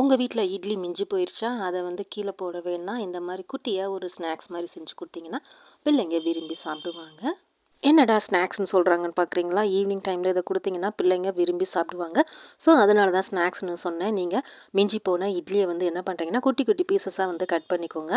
உங்கள் வீட்டில் இட்லி மிஞ்சி போயிடுச்சா அதை வந்து கீழே போட வேணாம் இந்த மாதிரி குட்டியாக ஒரு ஸ்நாக்ஸ் மாதிரி செஞ்சு கொடுத்தீங்கன்னா பிள்ளைங்க விரும்பி சாப்பிடுவாங்க. என்னடா ஸ்நாக்ஸ்னு சொல்கிறாங்கன்னு பார்க்குறீங்களா ஈவினிங் டைமில் இதை கொடுத்தீங்கன்னா பிள்ளைங்க விரும்பி சாப்பிடுவாங்க. ஸோ அதனால தான் ஸ்நாக்ஸ்னு சொன்னேன். நீங்கள் மிஞ்சி போன இட்லியை வந்து என்ன பண்ணுறீங்கன்னா குட்டி குட்டி பீசஸாக வந்து கட் பண்ணிக்கோங்க.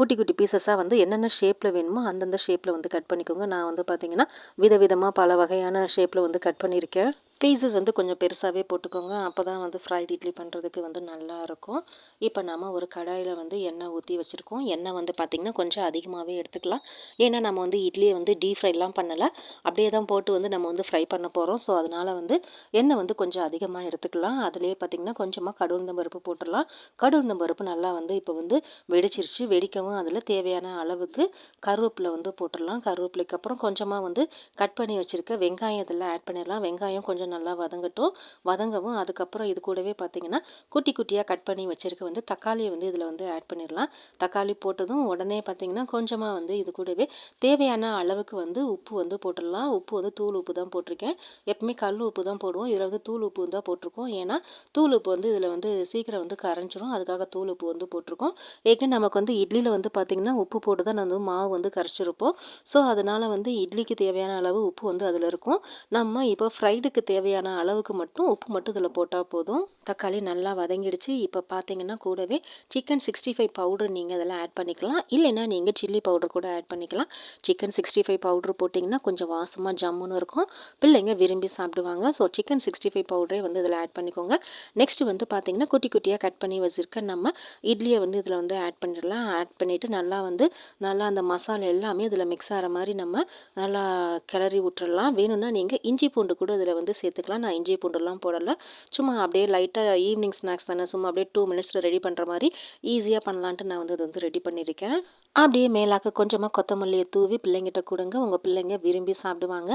குட்டி குட்டி பீசஸாக வந்து என்னென்ன ஷேப்பில் வேணுமோ அந்தந்த ஷேப்பில் வந்து கட் பண்ணிக்கோங்க. நான் வந்து பார்த்திங்கன்னா விதவிதமாக பல வகையான ஷேப்பில் வந்து கட் பண்ணியிருக்கேன். பீசஸ் வந்து கொஞ்சம் பெருசாகவே போட்டுக்கோங்க. அப்போ தான் வந்து ஃப்ரைட் இட்லி பண்ணுறதுக்கு வந்து நல்லாயிருக்கும் இப்போ நம்ம ஒரு கடாயில் வந்து எண்ணெய் ஊற்றி வச்சுருக்கோம். எண்ணெய் வந்து பார்த்திங்கன்னா கொஞ்சம் அதிகமாகவே எடுத்துக்கலாம். ஏன்னா நம்ம வந்து இட்லியை வந்து டீப் ஃப்ரைலாம் பண்ணலை. அப்படியே தான் போட்டு வந்து நம்ம வந்து ஃப்ரை பண்ண போகிறோம் ஸோ அதனால் வந்து எண்ணெய் வந்து கொஞ்சம் அதிகமாக எடுத்துக்கலாம். அதுலேயே பார்த்திங்கன்னா கொஞ்சமாக கடுந்த பருப்பு போட்டுடலாம். கடுந்த பருப்பு நல்லா வந்து இப்போ வந்து வெடிச்சிருச்சு. வெடிக்கவும் அதில் தேவையான அளவுக்கு கருவேப்பிலை வந்து போட்டுடலாம். கருவேப்பிலைக்கு அப்புறம் கொஞ்சமாக வந்து கட் பண்ணி வச்சுருக்க வெங்காயம் இதெல்லாம் ஆட் பண்ணிடலாம். வெங்காயம் கொஞ்சம் நல்லா வதங்கட்டும். வதங்கவும் அதுக்கப்புறம் இது கூடவே பார்த்திங்கன்னா குட்டி குட்டியாக கட் பண்ணி வச்சுருக்க வந்து தக்காளியை வந்து இதில் வந்து ஆட் பண்ணிடலாம். தக்காளி போட்டதும் உடனே பார்த்திங்கன்னா கொஞ்சமாக வந்து இது கூடவே தேவையான அளவுக்கு வந்து உப்பு வந்து போட்டுடலாம். உப்பு வந்து தூள் உப்பு தான் போட்டிருக்கேன். எப்பவுமே கல் உப்பு தான் போடுவோம். இதில் வந்து தூள் உப்பு தான் போட்டிருக்கோம். ஏன்னா தூள் உப்பு வந்து இதில் வந்து சீக்கிரம் வந்து கரைஞ்சிரும். அதுக்காக தூள் உப்பு வந்து போட்டிருக்கோம். ஏற்கனவே நமக்கு வந்து இட்லியில் வந்து பார்த்திங்கன்னா உப்பு போட்டு தான் வந்து மாவு வந்து கரைச்சிருப்போம். ஸோ அதனால் வந்து இட்லிக்கு தேவையான அளவு உப்பு வந்து அதில் இருக்கும். நம்ம இப்போ ஃப்ரைடுக்கு தேவை தேவையான அளவுக்கு மட்டும் உப்பு மட்டும் இதில் போட்டால் போதும். தக்காளி நல்லா வதங்கிடுச்சு. இப்போ பார்த்தீங்கன்னா கூடவே சிக்கன் சிக்ஸ்டி ஃபைவ் பவுடர் நீங்கள் இதெல்லாம் ஆட் பண்ணிக்கலாம். இல்லைன்னா நீங்கள் சில்லி பவுடர் கூட ஆட் பண்ணிக்கலாம். சிக்கன் சிக்ஸ்டி ஃபைவ் பவுடர் போட்டிங்கன்னா கொஞ்சம் வாசமாக ஜம்முன்னு இருக்கும். பிள்ளைங்க விரும்பி சாப்பிடுவாங்க. ஸோ சிக்கன் சிக்ஸ்டி ஃபைவ் பவுடரே வந்து இதில் ஆட் பண்ணிக்கோங்க. நெக்ஸ்ட் வந்து பார்த்திங்கன்னா குட்டி குட்டியாக கட் பண்ணி வச்சுருக்க நம்ம இட்லியை வந்து இதில் வந்து ஆட் பண்ணிடலாம். ஆட் பண்ணிவிட்டு நல்லா வந்து நல்லா அந்த மசாலா எல்லாமே இதில் மிக்ஸ் ஆகிற மாதிரி நம்ம நல்லா கிளறி விட்டுறலாம். வேணும்னா நீங்கள் இஞ்சி பூண்டு கூட இதில் வந்து சேர்த்துக்கலாம். நான் இஞ்சி பூண்டுலாம் போடலை. சும்மா அப்படியே லைட்டாக ஈவினிங் ஸ்நாக்ஸ் தானே. சும்மா அப்படியே டூ மினிட்ஸில் ரெடி பண்ணுற மாதிரி ஈஸியாக பண்ணலான்ட்டு நான் வந்து இது வந்து ரெடி பண்ணியிருக்கேன். அப்படியே மேலாக்க கொஞ்சமாக கொத்தமல்லியை தூவி பிள்ளைங்கிட்ட கொடுங்க. உங்கள் பிள்ளைங்க விரும்பி சாப்பிடுவாங்க.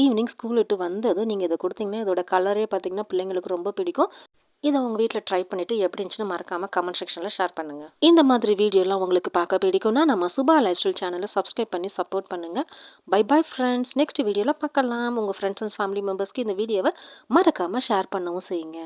ஈவினிங் ஸ்கூல் விட்டு வந்ததும் நீங்கள் இதை கொடுத்தீங்கன்னா இதோட கலரே பார்த்தீங்கன்னா பிள்ளைங்களுக்கு ரொம்ப பிடிக்கும். இதை உங்கள் வீட்டில் ட்ரை பண்ணிவிட்டு எப்படி இருந்துச்சுன்னு மறக்காமல் கமெண்ட் செக்ஷனில் ஷேர் பண்ணுங்கள் இந்த மாதிரி வீடியோலாம் உங்களுக்கு பார்க்க பிடிக்கும்னா நம்ம சுபா லைஃப் ஸ்டைல் சேனலை சப்ஸ்கிரைப் பண்ணி சப்போர்ட் பண்ணுங்கள் பை பை ஃப்ரெண்ட்ஸ் நெக்ஸ்ட் வீடியோவில் பார்க்கலாம். உங்கள் ஃப்ரெண்ட்ஸ் அண்ட் ஃபேமிலி மெம்பர்ஸ்க்கு இந்த வீடியோவை மறக்காமல் ஷேர் பண்ணவும் செய்யுங்க.